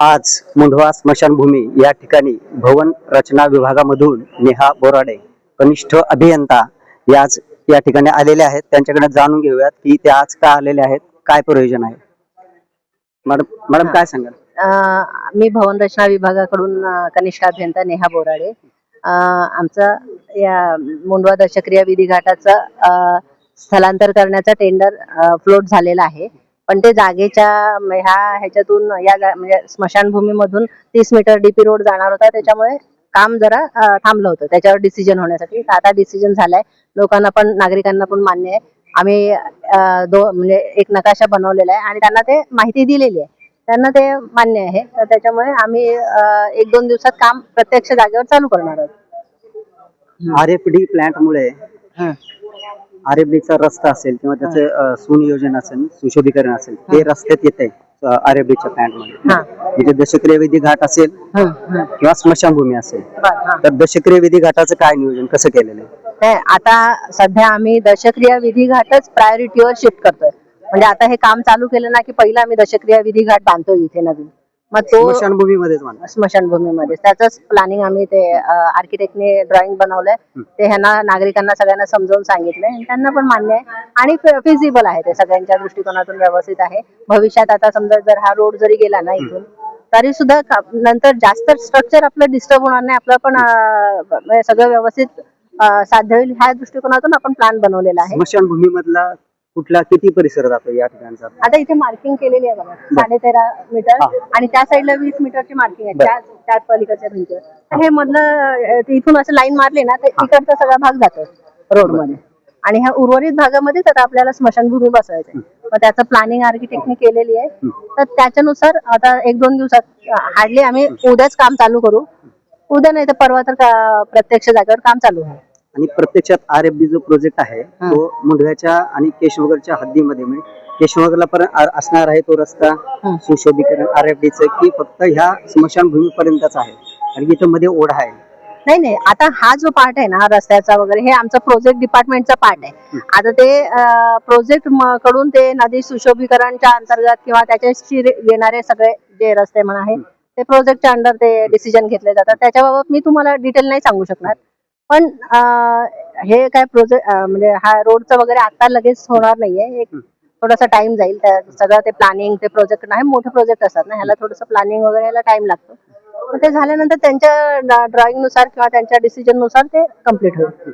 आज मुंढवा स्मशानभूमी या ठिकाणी भवन रचना विभागामधून नेहा बोराडे कनिष्ठ अभियंता याच या ठिकाणी आलेले आहेत. त्यांच्याकडे जाणून घेऊयात की ते आज का आलेले आहेत काय प्रयोजन आहे? मॅडम मॅडम काय सांगाल? अं मी भवन रचना विभागाकडून कनिष्ठ अभियंता नेहा बोराडे. आमचा या मुंडवा दशक्रिया विधी घाटाचा अ, स्थलांतर करण्याचा टेंडर फ्लोट झालेला आहे. पण ते जागेच्या म, ह्या ह्याच्यातून या म्हणजे स्मशानभूमीमधून तीस मीटर डीपी रोड जाणार होता. त्याच्यामुळे काम जरा थांबलं होतं. त्याच्यावर डिसिजन होण्यासाठी. तर आता डिसिजन झालाय. लोकांना पण नागरिकांना पण मान्य आहे. आम्ही दो म्हणजे एक नकाशा बनवलेला आहे. आणि त्यांना ते माहिती दिलेली आहे. त्यांना ते मान्य आहे. तर त्याच्यामुळे आम्ही एक दोन दिवसात काम प्रत्यक्ष जागेवर चालू करणार आहोत. आर एफ डी प्लांट मुळे आर एफ चा रस्ता असेल किंवा त्याचं सुनियोजन असेल सुशोभीकरण असेल ते रस्त्यात येते आर एफ च्या प्लांटमध्ये. म्हणजे दशक्रिय विधी घाट असेल. किंवा स्मशानभूमी असेल. तर दशक्रिय विधी घाटाचं काय नियोजन कसं केलेलं आहे? आता सध्या आम्ही दशक्रिया विधी घाटच प्रायोरिटीवर शिफ्ट करतोय. म्हणजे आता हे काम चालू केलं ना की पहिला आम्ही दशक्रिया विधी घाट बांधतोय इथे नवीन. मग तो स्मशानभूमीमध्येच म्हणा. स्मशानभूमीमध्ये त्याच प्लॅनिंग आम्ही ते आर्किटेक्टने ड्रॉइंग बनवलंय. ते ह्यांना नागरिकांना सगळ्यांना समजावून सांगितलंय. त्यांना पण मान्य आहे. आणि फिजिबल आहे ते. सगळ्यांच्या दृष्टिकोनातून व्यवस्थित आहे. भविष्यात आता समजा जर हा रोड जरी गेला ना इथून तरी सुद्धा नंतर जास्त स्ट्रक्चर आपलं डिस्टर्ब होणार नाही. आपलं पण सगळं व्यवस्थित साध्य होईल. ह्या दृष्टिकोनातून आपण प्लॅन बनवलेला आहे. स्मशानभूमी मधला कुठला किती परिसर जातो या ठिकाणचा? आता इथे मार्किंग केलेली आहे बघा साडे तेरा मीटर हा. आणि त्या साईडला वीस मीटरची मार्किंग आहे बरं. त्या त्या पलीकडच्या भिंतीवर. तर हे मधलं ते इथून असं लाईन मारली ना तर इकडचा सगळा भाग जातो रोडमध्ये. आणि ह्या उर्वरित भागामध्येच आता आपल्याला स्मशानभूमी बसवायचं मग त्याचं प्लॅनिंग आर्किटेक्टने केलेली आहे. तर त्याच्यानुसार आता एक दोन दिवसात हार्डली आम्ही उद्याच काम चालू करू. उद्या नाही तर परवा तर का- प्रत्यक्ष जागेवर काम चालू आहे आणि प्रत्यक्षात आर एफ डी जो प्रोजेक्ट आहे तो मुंढव्याच्या आणि केशवगरच्या हद्दीमध्ये म्हणजे केशवगरला पण असणार आहे तो रस्ता हं. सुशोभीकरण आर एफ च की फक्त ह्या स्मशानभूमी पर्यंतच आहे आणि इथं मध्ये ओढा आहे. नाही नाही आता हा जो पार्ट आहे ना रस्त्याचा वगैरे हे आमचं प्रोजेक्ट डिपार्टमेंटचा पार्ट आहे. आता ते प्रोजेक्टकडून ते नदी सुशोभीकरणच्या अंतर्गत किंवा त्याच्याशी येणारे सगळे जे रस्ते म्हणा आहे ते प्रोजेक्टच्या अंडर ते डिसिजन घेतले जातात. त्याच्याबाबत मी तुम्हाला डिटेल नाही सांगू शकणार. पण हे काय प्रोजेक्ट म्हणजे हा रोडचं वगैरे आता लगेच होणार नाहीये. एक थोडासा टाइम जाईल. त्या सगळं ते प्लॅनिंग ते प्रोजेक्ट नाही मोठे प्रोजेक्ट असतात ना. ह्याला थोडंसं प्लॅनिंग वगैरे ह्याला टाइम लागतो. ते झाल्यानंतर त्यांच्या ड्रॉइंगनुसार किंवा त्यांच्या डिसिजननुसार ते कंप्लीट होईल.